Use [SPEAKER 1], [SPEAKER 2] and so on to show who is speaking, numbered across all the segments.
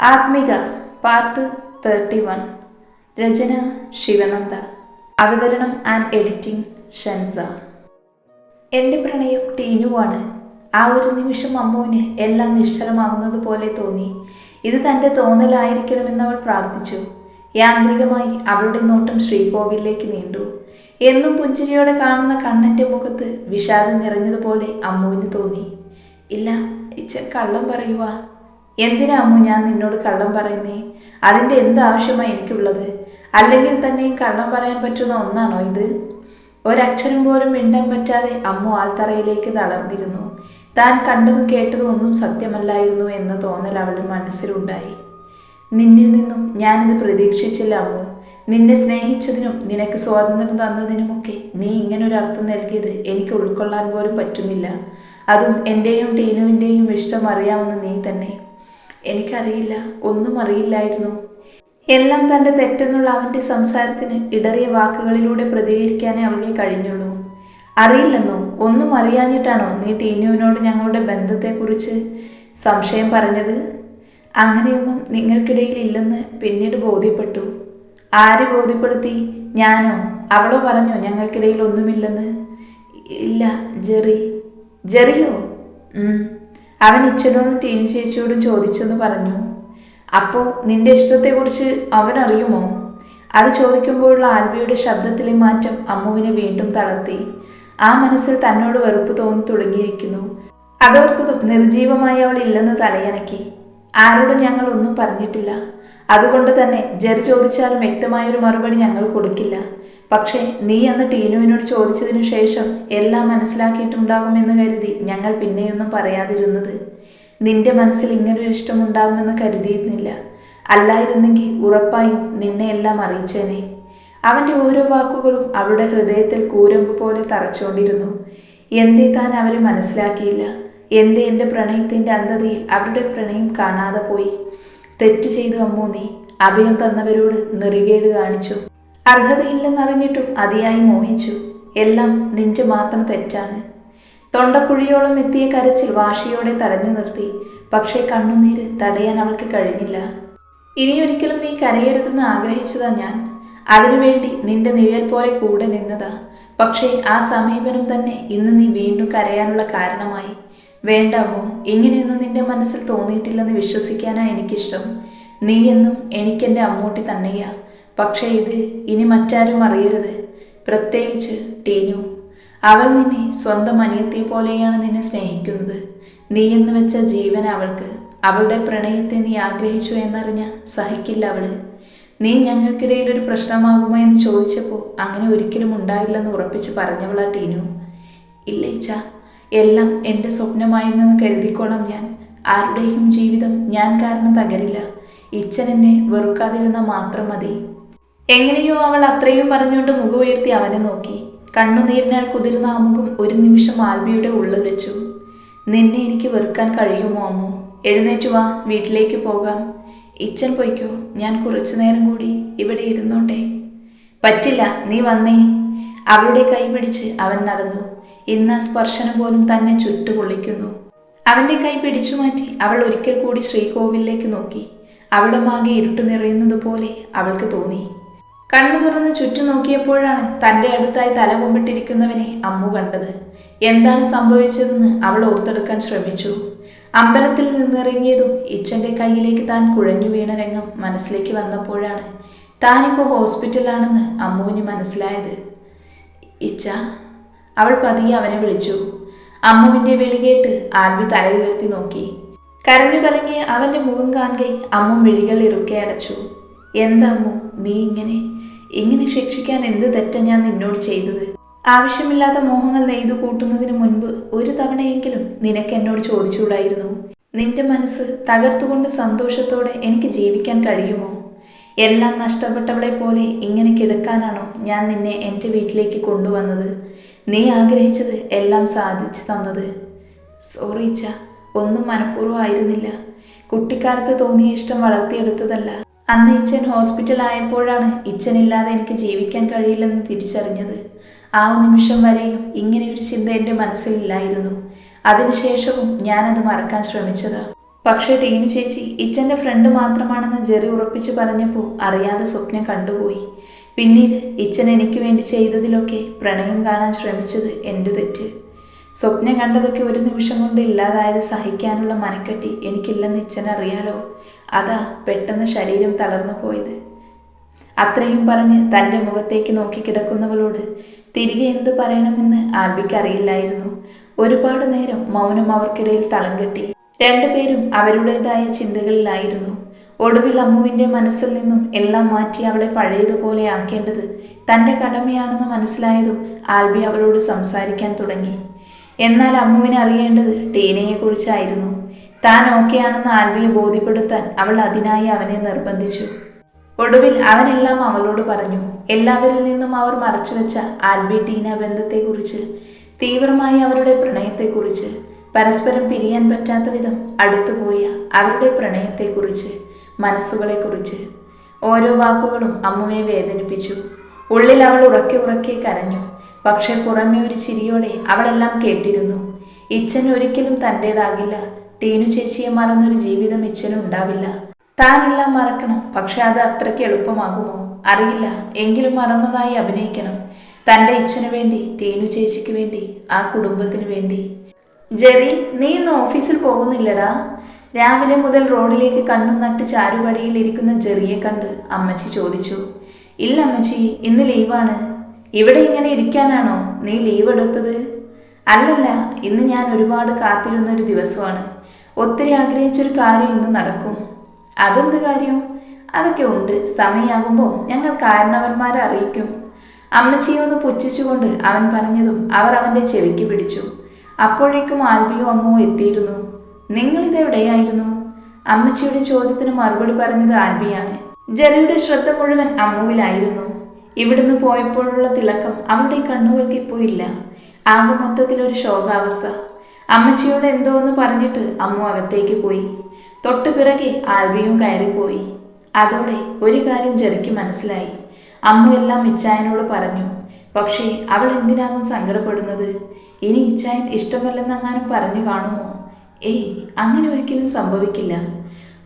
[SPEAKER 1] Athmika part thirty one. രചന ശിവനന്ദ. അവതരണം and editing Shansa. എന്റെ പ്രണയം ടീനുവാണ്. ആ ഒരു നിമിഷം അമ്മുവിന് എല്ലാം നിശ്ചലമാകുന്നത് പോലെ തോന്നി. ഇത് തന്റെ തോന്നലായിരിക്കണമെന്ന് അവൾ പ്രാർത്ഥിച്ചു. യാന്ത്രികമായി അവളുടെ നോട്ടം ശ്രീകോവിലേക്ക് നീണ്ടു. എന്നും പുഞ്ചിരിയോടെ കാണുന്ന കണ്ണന്റെ മുഖത്ത് വിഷാദം നിറഞ്ഞതുപോലെ അമ്മുവിന് തോന്നി. ഇല്ല ഇച്ച കള്ളം പറയുവാ. എന്തിനാ അമ്മു ഞാൻ നിന്നോട് കള്ളം പറയുന്നേ? അതിന്റെ എന്ത് ആവശ്യമാണ് എനിക്കുള്ളത്? അല്ലെങ്കിൽ തന്നെയും കള്ളം പറയാൻ പറ്റുന്ന ഒന്നാണോ ഇത്? ഒരക്ഷരം പോലും മിണ്ടാൻ പറ്റാതെ അമ്മു ആൽത്തറയിലേക്ക് തളർന്നിരുന്നു. താൻ കണ്ടതും കേട്ടതും ഒന്നും സത്യമല്ലായിരുന്നു എന്ന തോന്നൽ അവളുടെ മനസ്സിലുണ്ടായി. നിന്നിൽ നിന്നും ഞാനിത് പ്രതീക്ഷിച്ചില്ല അമ്മു. നിന്നെ സ്നേഹിച്ചതിനും നിനക്ക് സ്വാതന്ത്ര്യം തന്നതിനുമൊക്കെ നീ ഇങ്ങനൊരു അർത്ഥം നൽകിയത് എനിക്ക് ഉൾക്കൊള്ളാൻ പോലും പറ്റുന്നില്ല. അതും എന്റെയും ടീനുവിന്റെയും ഇഷ്ടം അറിയാമെന്ന് നീ തന്നെ. എനിക്കറിയില്ല. ഒന്നും അറിയില്ലായിരുന്നു. എല്ലാം തന്റെ തെറ്റെന്നുള്ള അവന്റെ സംസാരത്തിന് ഇടറിയ വാക്കുകളിലൂടെ പ്രതികരിക്കാനേ അവൾക്ക് കഴിഞ്ഞുള്ളൂ. അറിയില്ലെന്നോ? ഒന്നും അറിയാഞ്ഞിട്ടാണോ നീ ടീനുവിനോട് ഞങ്ങളുടെ ബന്ധത്തെക്കുറിച്ച് സംശയം പറഞ്ഞത്? അങ്ങനെയൊന്നും നിങ്ങൾക്കിടയിൽ ഇല്ലെന്ന് പിന്നീട് ബോധ്യപ്പെട്ടു. ആര് ബോധ്യപ്പെടുത്തി? ഞാനോ? അവളോ പറഞ്ഞോ ഞങ്ങൾക്കിടയിൽ ഒന്നുമില്ലെന്ന്? ഇല്ല ജെറി. ജെറിയോ. അവൻ ഇച്ചനോടും ടീനു ചേച്ചിയോടും ചോദിച്ചെന്ന് പറഞ്ഞു. അപ്പോൾ നിന്റെ ഇഷ്ടത്തെക്കുറിച്ച് അവൻ അറിയുമോ? അത് ചോദിക്കുമ്പോഴുള്ള ആൽബിയുടെ ശബ്ദത്തിലെ മാറ്റം അമ്മുവിനെ വീണ്ടും തളർത്തി. ആ മനസ്സിൽ തന്നോട് വെറുപ്പ് തോന്നി തുടങ്ങിയിരിക്കുന്നു. അതോർത്തതും നിർജീവമായി അവൾ ഇല്ലെന്ന് തലയനക്കി. ആരോടും ഞങ്ങൾ ഒന്നും പറഞ്ഞിട്ടില്ല. അതുകൊണ്ട് തന്നെ ജെറി ചോദിച്ചാലും വ്യക്തമായൊരു മറുപടി ഞങ്ങൾ കൊടുക്കില്ല. പക്ഷേ നീ അന്ന് ടീനുവിനോട് ചോദിച്ചതിനു ശേഷം എല്ലാം മനസ്സിലാക്കിയിട്ടുണ്ടാകുമെന്ന് കരുതി ഞങ്ങൾ പിന്നെയൊന്നും പറയാതിരുന്നത്. നിന്റെ മനസ്സിൽ ഇങ്ങനൊരു ഇഷ്ടമുണ്ടാകുമെന്ന് കരുതിയിരുന്നില്ല. അല്ലായിരുന്നെങ്കിൽ ഉറപ്പായും നിന്നെ എല്ലാം അറിയിച്ചേനെ. അവന്റെ ഓരോ വാക്കുകളും അവളുടെ ഹൃദയത്തിൽ കൂരമ്പ് പോലെ തറച്ചുകൊണ്ടിരുന്നു എന്തേ താൻ അവരെ മനസ്സിലാക്കിയില്ല. എന്തേ എന്റെ പ്രണയത്തിന്റെ അന്ധതയിൽ അവരുടെ പ്രണയം കാണാതെ പോയി? തെറ്റ് ചെയ്തു അമ്മൂ നീ. അഭയം തന്നവരോട് നെറികേട് കാണിച്ചു. അർഹതയില്ലെന്നറിഞ്ഞിട്ടും അതിയായി മോഹിച്ചു. എല്ലാം നിന്റെ മാത്രം തെറ്റാണ്. തൊണ്ടക്കുഴിയോളം എത്തിയ കരച്ചിൽ വാശിയോടെ തടഞ്ഞു നിർത്തി. പക്ഷേ കണ്ണുനീര് തടയാൻ അവൾക്ക് കഴിഞ്ഞില്ല. ഇനിയൊരിക്കലും നീ കരയരുതെന്ന് ആഗ്രഹിച്ചതാ ഞാൻ. അതിനുവേണ്ടി നിന്റെ നിഴൽ പോലെ കൂടെ നിന്നതാ. പക്ഷേ ആ സമീപനം തന്നെ ഇന്ന് നീ വീണ്ടും കരയാനുള്ള കാരണമായി. വേണ്ട അമ്മോ ഇങ്ങനെയൊന്നും നിന്റെ മനസ്സിൽ തോന്നിയിട്ടില്ലെന്ന് വിശ്വസിക്കാനാ എനിക്കിഷ്ടം. നീ എന്നും എനിക്കെന്റെ അമ്മൂട്ടി തന്നെയാ. പക്ഷേ ഇത് ഇനി മറ്റാരും അറിയരുത്. പ്രത്യേകിച്ച് ടീനു. അവൾ നിന്നെ സ്വന്തം അനിയത്തെ പോലെയാണ് നിന്നെ സ്നേഹിക്കുന്നത്. നീ എന്ന് വെച്ച ജീവൻ അവൾക്ക്. അവളുടെ പ്രണയത്തെ നീ ആഗ്രഹിച്ചു എന്നറിഞ്ഞ സഹിക്കില്ല അവൾ. നീ ഞങ്ങൾക്കിടയിൽ ഒരു പ്രശ്നമാകുമോ എന്ന് ചോദിച്ചപ്പോൾ അങ്ങനെ ഒരിക്കലും ഉണ്ടായില്ലെന്ന് ഉറപ്പിച്ച് പറഞ്ഞവളാ ടീനു. ഇല്ല ഇച്ച. എല്ലാം എന്റെ സ്വപ്നമായിരുന്നെന്ന് കരുതിക്കോളാം ഞാൻ. ആരുടെയും ജീവിതം ഞാൻ കാരണം തകരില്ല. ഇച്ഛൻ എന്നെ വെറുക്കാതിരുന്ന മാത്രം മതി. എങ്ങനെയോ അവൾ അത്രയും പറഞ്ഞുകൊണ്ട് മുഖമുയർത്തി അവനെ നോക്കി. കണ്ണുനീരിനാൽ കുതിർന്ന ആ മുഖം ഒരു നിമിഷം ആൽബിയുടെ ഉള്ളിൽ വെച്ചു. നിന്നെ എനിക്ക് വെറുക്കാൻ കഴിയുമോ അമ്മു? എഴുന്നേറ്റ് വാ വീട്ടിലേക്ക് പോകാം. ഇച്ഛൻ പൊയ്ക്കോ ഞാൻ കുറച്ചു നേരം കൂടി ഇവിടെ ഇരുന്നോട്ടെ. പറ്റില്ല നീ വന്നേ. അവളുടെ കൈ പിടിച്ച് അവൻ നടന്നു. ഇന്ന് സ്പർശനം പോലും തന്നെ ചുട്ടുപൊള്ളിക്കുന്നു. അവന്റെ കൈ പിടിച്ചു മാറ്റി അവൾ ഒരിക്കൽ കൂടി ശ്രീകോവിലേക്ക് നോക്കി. അവിടെ മാകെ ഇരുട്ട് നിറയുന്നത് പോലെ അവൾക്ക് തോന്നി. കണ്ണു തുറന്ന് ചുറ്റും നോക്കിയപ്പോഴാണ് തന്റെ അടുത്തായി തല കൊമ്പിട്ടിരിക്കുന്നവനെ അമ്മു കണ്ടത്. എന്താണ് സംഭവിച്ചതെന്ന് അവൾ ഓർത്തെടുക്കാൻ ശ്രമിച്ചു. അമ്പലത്തിൽ നിന്നിറങ്ങിയതും ഇച്ഛന്റെ കയ്യിലേക്ക് താൻ കുഴഞ്ഞു വീണ രംഗം മനസ്സിലേക്ക് വന്നപ്പോഴാണ് താനിപ്പോൾ ഹോസ്പിറ്റലാണെന്ന് അമ്മുവിന് മനസ്സിലായത്. ഇച്ച അവൾ പതിയെ അവനെ വിളിച്ചു. അമ്മുവിന്റെ വിളി കേട്ട് ആൽബി തല ഉയർത്തി നോക്കി. കരഞ്ഞു കലങ്ങിയ അവന്റെ മുഖം കാണുകെ അമ്മു മിഴികൾ ഇറുക്കെ അടച്ചു. എന്തമ്മു നീ ഇങ്ങനെ? ഇങ്ങനെ ശിക്ഷിക്കാൻ എന്ത് തെറ്റാ ഞാൻ നിന്നോട് ചെയ്തത്? ആവശ്യമില്ലാത്ത മോഹങ്ങൾ നെയ്തു കൂട്ടുന്നതിന് മുൻപ് ഒരു തവണയെങ്കിലും നിനക്ക് എന്നോട് ചോദിച്ചുകൂടായിരുന്നു? നിന്റെ മനസ്സ് തകർത്തുകൊണ്ട് സന്തോഷത്തോടെ എനിക്ക് ജീവിക്കാൻ കഴിയുമോ? എല്ലാം നഷ്ടപ്പെട്ടവളെ പോലെ ഇങ്ങനെ കിടക്കാനാണോ ഞാൻ നിന്നെ എന്റെ വീട്ടിലേക്ക് കൊണ്ടുവന്നത്? നീ ആഗ്രഹിച്ചത് എല്ലാം സാധിച്ചു തന്നത്. സോറി ഇച്ച ഒന്നും മനഃപൂർവമായിരുന്നില്ല കുട്ടിക്കാലത്ത് തോന്നിയ ഇഷ്ടം വളർത്തിയെടുത്തതല്ല. അന്ന് ഇച്ചൻ ഹോസ്പിറ്റലായപ്പോഴാണ് ഇച്ചനില്ലാതെ എനിക്ക് ജീവിക്കാൻ കഴിയില്ലെന്ന് തിരിച്ചറിഞ്ഞത്. ആ നിമിഷം വരെയും ഇങ്ങനെയൊരു ചിന്ത എന്റെ മനസ്സിലില്ലായിരുന്നു അതിനുശേഷവും ഞാനത് മറക്കാൻ ശ്രമിച്ചതാ. പക്ഷേ ടീനു ചേച്ചി ഇച്ചന്റെ ഫ്രണ്ട് മാത്രമാണെന്ന് ജെറി ഉറപ്പിച്ചു പറഞ്ഞപ്പോൾ അറിയാതെ സ്വപ്നം കണ്ടുപോയി. പിന്നീട് ഇച്ഛൻ എനിക്ക് വേണ്ടി ചെയ്തതിലൊക്കെ പ്രണയം കാണാൻ ശ്രമിച്ചത് എന്റെ തെറ്റ്. സ്വപ്നം കണ്ടതൊക്കെ ഒരു നിമിഷം കൊണ്ട് ഇല്ലാതായത് സഹിക്കാനുള്ള മനക്കെട്ടി എനിക്കില്ലെന്ന് ഇച്ഛൻ അറിയാലോ? അതാ പെട്ടെന്ന് ശരീരം തളർന്നു പോയത്. അത്രയും പറഞ്ഞ് തന്റെ മുഖത്തേക്ക് നോക്കി കിടക്കുന്നവളോട് തിരികെ എന്ത് പറയണമെന്ന് ആൽബിക്ക് അറിയില്ലായിരുന്നു. ഒരുപാട് നേരം മൗനം അവർക്കിടയിൽ തളം കെട്ടി. രണ്ടുപേരും അവരുടേതായ ചിന്തകളിലായിരുന്നു. ഒടുവിൽ അമ്മുവിന്റെ മനസ്സിൽ നിന്നും എല്ലാം മാറ്റി അവളെ പഴയതുപോലെ ആക്കേണ്ടത് തന്റെ കടമയാണെന്ന് മനസ്സിലായതും ആൽബി അവളോട് സംസാരിക്കാൻ തുടങ്ങി. എന്നാൽ അമ്മുവിനെ അറിയേണ്ടത് ടീനയെക്കുറിച്ചായിരുന്നു. താൻ ഓക്കെയാണെന്ന് ആൽബിയെ ബോധ്യപ്പെടുത്താൻ അവൾ അതിനായി അവനെ നിർബന്ധിച്ചു. ഒടുവിൽ അവനെല്ലാം അവളോട് പറഞ്ഞു എല്ലാവരിൽ നിന്നും അവർ മറച്ചുവെച്ച ആൽബി ടീന ബന്ധത്തെക്കുറിച്ച് തീവ്രമായി അവരുടെ പ്രണയത്തെക്കുറിച്ച് പരസ്പരം പിരിയാൻ പറ്റാത്ത വിധം അടുത്തുപോയ അവരുടെ പ്രണയത്തെക്കുറിച്ച് മനസ്സുകളെക്കുറിച്ച്. ഓരോ വാക്കുകളും അമ്മുവിനെ വേദനിപ്പിച്ചു. ഉള്ളിൽ അവൾ ഉറക്കെ ഉറക്കെ കരഞ്ഞു. പക്ഷേ പുറമേ ഒരു ചിരിയോടെ അവളെല്ലാം കേട്ടിരുന്നു. ഇച്ഛൻ ഒരിക്കലും തന്റേതാകില്ല. ടീനു ചേച്ചിയെ മറന്നൊരു ജീവിതം ഇച്ഛനും ഉണ്ടാവില്ല. താനെല്ലാം മറക്കണം. പക്ഷെ അത് അത്രയ്ക്ക് എളുപ്പമാകുമോ? അറിയില്ല. എങ്കിലും മറന്നതായി അഭിനയിക്കണം. തന്റെ ഇച്ഛനു വേണ്ടി ടീനു ചേച്ചിക്ക് വേണ്ടി ആ കുടുംബത്തിന് വേണ്ടി. ജെറി നീ ഇന്ന് ഓഫീസിൽ പോകുന്നില്ലടാ? രാവിലെ മുതൽ റോഡിലേക്ക് കണ്ണും നട്ട് ചാരുപടിയിൽ ഇരിക്കുന്ന ചെറിയെ കണ്ട് അമ്മച്ചി ചോദിച്ചു ഇല്ല അമ്മച്ചി ഇന്ന് ലീവാണ്. ഇവിടെ ഇങ്ങനെ ഇരിക്കാനാണോ? നീ ലീവ് എടുത്തത്? അല്ലല്ല ഇന്ന് ഞാൻ ഒരുപാട് കാത്തിരുന്ന ഒരു ദിവസമാണ്. ഒത്തിരി ആഗ്രഹിച്ചൊരു കാര്യം ഇന്ന് നടക്കും. അതെന്ത് കാര്യം? അതൊക്കെ ഉണ്ട്. സമയമാകുമ്പോൾ ഞങ്ങൾ കാരണവന്മാരെ അറിയിക്കും. അമ്മച്ചിയെ ഒന്ന് പുച്ഛിച്ചുകൊണ്ട് അവൻ പറഞ്ഞതും അവർ അവന്റെ ചെവിക്ക് പിടിച്ചു. അപ്പോഴേക്കും ആൽബിയോ അമ്മോ എത്തിയിരുന്നു. നിങ്ങളിതെവിടെയായിരുന്നു? അമ്മച്ചിയുടെ ചോദ്യത്തിന് മറുപടി പറഞ്ഞത് ആൽബിയാണ്. ജനയുടെ ശ്രദ്ധ മുഴുവൻ അമ്മുവിലായിരുന്നു. ഇവിടുന്ന് പോയപ്പോഴുള്ള തിളക്കം അവളുടെ കണ്ണുകൾക്ക് ഇപ്പോൾ ഇല്ല. ആകെ മൊത്തത്തിലൊരു ശോകാവസ്ഥ. അമ്മച്ചിയോട് എന്തോ എന്ന് പറഞ്ഞിട്ട് അമ്മു അകത്തേക്ക് പോയി. തൊട്ടു പിറകെ ആൽബിയും കയറിപ്പോയി. അതോടെ ഒരു കാര്യം ജെറിക്ക് മനസ്സിലായി. അമ്മു എല്ലാം ഇച്ചായനോട് പറഞ്ഞു പക്ഷേ അവൾ എന്തിനാകും സങ്കടപ്പെടുന്നത്? ഇനി ഇച്ചായൻ ഇഷ്ടമല്ലെന്നങ്ങാനും പറഞ്ഞു കാണുമോ? ഏയ് അങ്ങനെ ഒരിക്കലും സംഭവിക്കില്ല.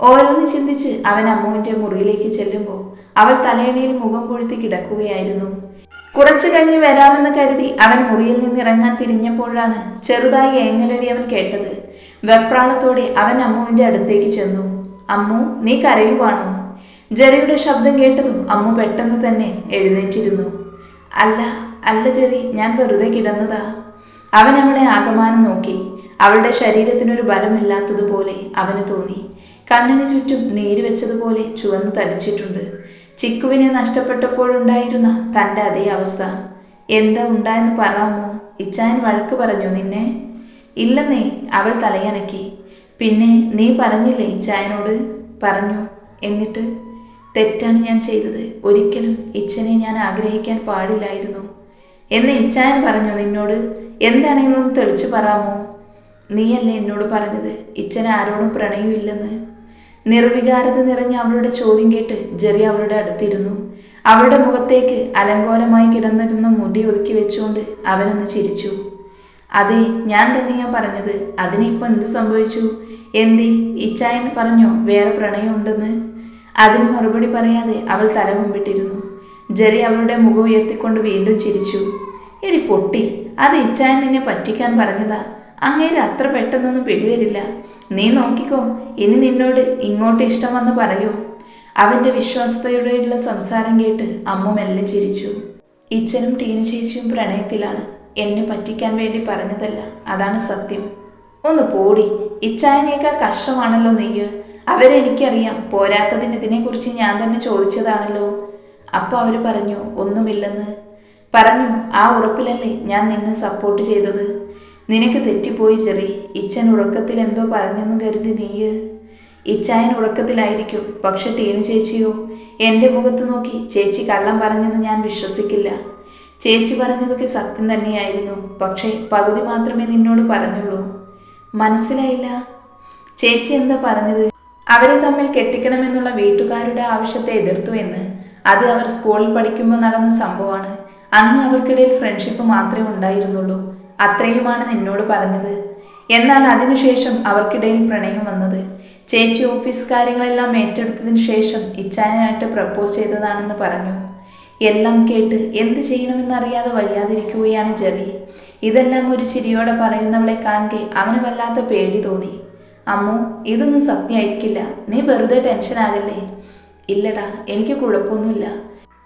[SPEAKER 1] ഓരോന്ന് ചിന്തിച്ച് അവൻ അമ്മുവിന്റെ മുറിയിലേക്ക് ചെല്ലുമ്പോൾ അവൾ തലയണയിൽ മുഖം പൊഴുത്തി കിടക്കുകയായിരുന്നു. കുറച്ചു കഴിഞ്ഞ് വരാമെന്ന് കരുതി അവൻ മുറിയിൽ നിന്ന് ഇറങ്ങാൻ തിരിഞ്ഞപ്പോഴാണ് ചെറുതായി ഏങ്ങലടി അവൻ കേട്ടത്. വെപ്രാളത്തോടെ അവൻ അമ്മുവിന്റെ അടുത്തേക്ക് ചെന്നു. അമ്മു നീ കരയുവാണോ? ജെറിയുടെ ശബ്ദം കേട്ടതും അമ്മു പെട്ടെന്ന് തന്നെ എഴുന്നേറ്റിരുന്നു. അല്ല അല്ല ജെറി ഞാൻ വെറുതെ കിടന്നതാ. അവൻ അവളെ ആകമാനം നോക്കി. അവളുടെ ശരീരത്തിനൊരു ബലമില്ലാത്തതുപോലെ അവന് തോന്നി. കണ്ണിന് ചുറ്റും നീര് വെച്ചതുപോലെ ചുവന്ന് തടിച്ചിട്ടുണ്ട്. ചിക്കുവിനെ നഷ്ടപ്പെട്ടപ്പോഴുണ്ടായിരുന്ന തന്റെ അതേ അവസ്ഥ. എന്താ ഉണ്ടായെന്ന് പറയാമോ ഇച്ചായൻ വഴക്ക് പറഞ്ഞു നിന്നെ. ഇല്ലെന്നേ അവൾ തലയനക്കി. പിന്നെ നീ പറഞ്ഞില്ലേ ഇച്ചായനോട്? പറഞ്ഞു എന്നിട്ട്. തെറ്റാണ് ഞാൻ ചെയ്തത്. ഒരിക്കലും ഇച്ഛനെ ഞാൻ ആഗ്രഹിക്കാൻ പാടില്ലായിരുന്നു. എന്ന് ഇച്ചായൻ പറഞ്ഞു നിന്നോട്. എന്താണെങ്കിലും ഒന്ന് തെളിച്ച് പറയാമോ നീയല്ലേ എന്നോട് പറഞ്ഞത്? ഇച്ഛൻ ആരോടും പ്രണയമില്ലെന്ന്. നിർവികാരത നിറഞ്ഞ അവളുടെ ചോദ്യം കേട്ട് ജെറി അവളുടെ അടുത്തിരുന്നു. അവളുടെ മുഖത്തേക്ക് അലങ്കോലമായി കിടന്നിരുന്ന മുടി ഒതുക്കി വെച്ചുകൊണ്ട് അവനൊന്ന് ചിരിച്ചു. അതെ ഞാൻ തന്നെയാ പറഞ്ഞത്. അതിനിപ്പോൾ എന്ത് സംഭവിച്ചു? എന്തേ ഇച്ചായൻ പറഞ്ഞോ വേറെ പ്രണയമുണ്ടെന്ന്? അതിന് മറുപടി പറയാതെ അവൾ തല മുമ്പിട്ടിരുന്നു ജെറി അവളുടെ മുഖം ഉയർത്തിക്കൊണ്ട് വീണ്ടും ചിരിച്ചു. എടി പൊട്ടി അത് ഇച്ചായൻ നിന്നെ പറ്റിക്കാൻ പറഞ്ഞതാ. അങ്ങേര് അത്ര പെട്ടെന്നൊന്നും പിടിതരില്ല. നീ നോക്കിക്കോ ഇനി നിന്നോട് ഇങ്ങോട്ട് ഇഷ്ടം വന്ന് പറയൂ. അവന്റെ വിശ്വാസതയോടെയുള്ള സംസാരം കേട്ട് അമ്മ മെല്ലെ ചിരിച്ചു. ഇച്ചനും ടീനു ചേച്ചിയും പ്രണയത്തിലാണ്. എന്നെ പറ്റിക്കാൻ വേണ്ടി പറഞ്ഞതല്ല അതാണ് സത്യം. ഒന്ന് പോടി ഇച്ചായനേക്കാൾ കഷ്ടമാണല്ലോ നെയ്യ്. അവരെ എനിക്കറിയാം പോരാത്തതിന് ഇതിനെക്കുറിച്ച് ഞാൻ തന്നെ ചോദിച്ചതാണല്ലോ. അപ്പോൾ അവർ പറഞ്ഞു ഒന്നുമില്ലെന്ന്. പറഞ്ഞു ആ ഉറപ്പിലല്ലേ ഞാൻ നിന്നെ സപ്പോർട്ട് ചെയ്തത്? നിനക്ക് തെറ്റിപ്പോയി ചെറി. ഇച്ഛൻ ഉറക്കത്തിൽ എന്തോ പറഞ്ഞെന്ന് കരുതി നീയ്. ഇച്ചായൻ ഉറക്കത്തിലായിരിക്കും. പക്ഷെ ടീനു ചേച്ചിയോ? എന്റെ മുഖത്ത് നോക്കി ചേച്ചി കള്ളം പറഞ്ഞെന്ന് ഞാൻ വിശ്വസിക്കില്ല. ചേച്ചി പറഞ്ഞതൊക്കെ സത്യം തന്നെയായിരുന്നു. പക്ഷേ പകുതി മാത്രമേ നിന്നോട് പറഞ്ഞുള്ളൂ. മനസ്സിലായില്ല? ചേച്ചി എന്താ പറഞ്ഞത്? അവരെ തമ്മിൽ കെട്ടിക്കണമെന്നുള്ള വീട്ടുകാരുടെ ആവശ്യത്തെ എതിർത്തു എന്ന്. അത് അവർ സ്കൂളിൽ പഠിക്കുമ്പോൾ നടന്ന സംഭവമാണ്. അന്ന് അവർക്കിടയിൽ ഫ്രണ്ട്ഷിപ്പ് മാത്രമേ ഉണ്ടായിരുന്നുള്ളൂ. അത്രയുമാണ് നിന്നോട് പറഞ്ഞത്. എന്നാൽ അതിനുശേഷം അവർക്കിടയിൽ പ്രണയം വന്നത്. ചേച്ചി ഓഫീസ് കാര്യങ്ങളെല്ലാം ഏറ്റെടുത്തതിന് ശേഷം ഇച്ചായനായിട്ട് പ്രപ്പോസ് ചെയ്തതാണെന്ന് പറഞ്ഞു. എല്ലാം കേട്ട് എന്ത് ചെയ്യണമെന്നറിയാതെ വയ്യാതിരിക്കുകയാണ് ജെറി. ഇതെല്ലാം ഒരു ചിരിയോടെ പറയുന്നവളെ കാണെ അവന് വല്ലാത്ത പേടി തോന്നി. അമ്മു ഇതൊന്നും സത്യമായിരിക്കില്ല. നീ വെറുതെ ടെൻഷൻ ആകല്ലേ ഇല്ലടാ എനിക്ക് കുഴപ്പമൊന്നുമില്ല.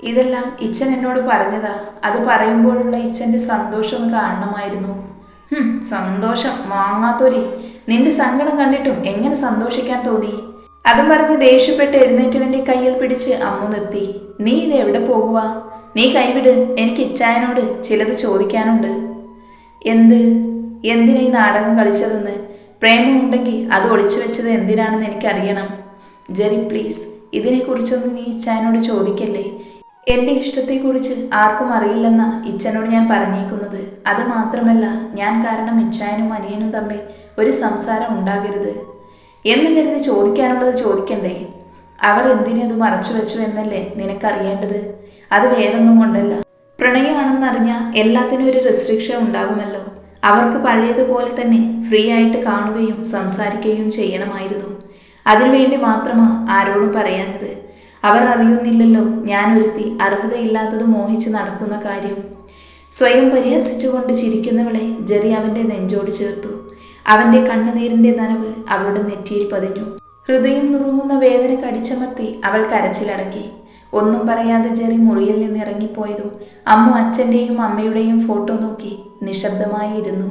[SPEAKER 1] ഇതെല്ലാം ഇച്ഛൻ എന്നോട് പറഞ്ഞതാ. അത് പറയുമ്പോഴുള്ള ഇച്ഛന്റെ സന്തോഷം കാണണമായിരുന്നു. സന്തോഷം. മാങ്ങാത്തൊലി നിന്റെ സങ്കടം കണ്ടിട്ടും എങ്ങനെ സന്തോഷിക്കാൻ തോന്നി? അതും പറഞ്ഞ് ദേഷ്യപ്പെട്ട് എഴുന്നേറ്റവന്റെ കയ്യിൽ പിടിച്ച് അമ്മ നിർത്തി. നീ ഇത് എവിടെ പോകുക നീ കൈവിട്. എനിക്ക് ഇച്ചായനോട് ചിലത് ചോദിക്കാനുണ്ട്. എന്ത്? എന്തിനാ ഈ നാടകം കളിച്ചതെന്ന്? പ്രേമമുണ്ടെങ്കിൽ അത് ഒളിച്ചു വെച്ചത് എന്തിനാണെന്ന് എനിക്കറിയണം. Jerry please. ഇതിനെക്കുറിച്ചൊന്നും നീ ഇച്ചായനോട് ചോദിക്കല്ലേ? എന്റെ ഇഷ്ടത്തെക്കുറിച്ച് ആർക്കും അറിയില്ലെന്ന ഇച്ഛനോട് ഞാൻ പറഞ്ഞേക്കുന്നത് അത് മാത്രമല്ല ഞാൻ കാരണം ഇച്ഛായനും അനിയനും തമ്മിൽ ഒരു സംസാരം ഉണ്ടാകരുത്. എന്ന് കരുതി ചോദിക്കാനുള്ളത് ചോദിക്കണ്ടേ? അവർ എന്തിനത് മറച്ചു വെച്ചു എന്നല്ലേ നിനക്കറിയേണ്ടത്? അത് വേറൊന്നും കൊണ്ടല്ല. പ്രണയമാണെന്നറിഞ്ഞ എല്ലാത്തിനും ഒരു റെസ്ട്രിക്ഷൻ ഉണ്ടാകുമല്ലോ. അവർക്ക് പഴയതുപോലെ തന്നെ ഫ്രീ ആയിട്ട് കാണുകയും സംസാരിക്കുകയും ചെയ്യണമായിരുന്നു. അതിനുവേണ്ടി മാത്രമാ ആരോടും പറയാഞ്ഞത്. അവർ അറിയുന്നില്ലല്ലോ. ഞാനൊരുത്തി അർഹതയില്ലാത്തത് മോഹിച്ച് നടക്കുന്ന കാര്യം. സ്വയം പരിഹസിച്ചുകൊണ്ട് ചിരിക്കുന്നവളെ ജെറി അവന്റെ നെഞ്ചോട് ചേർത്തു. അവന്റെ കണ്ണുനീരിന്റെ നനവ് അവളുടെ നെറ്റിയിൽ പതിഞ്ഞു. ഹൃദയം നുറുങ്ങുന്ന വേദന കടിച്ചമർത്തി അവൾ കരച്ചിലടക്കി. ഒന്നും പറയാതെ ജെറി മുറിയിൽ നിന്ന് ഇറങ്ങിപ്പോയതും അമ്മു അച്ഛന്റെയും അമ്മയുടെയും ഫോട്ടോ നോക്കി നിശബ്ദമായി ഇരുന്നു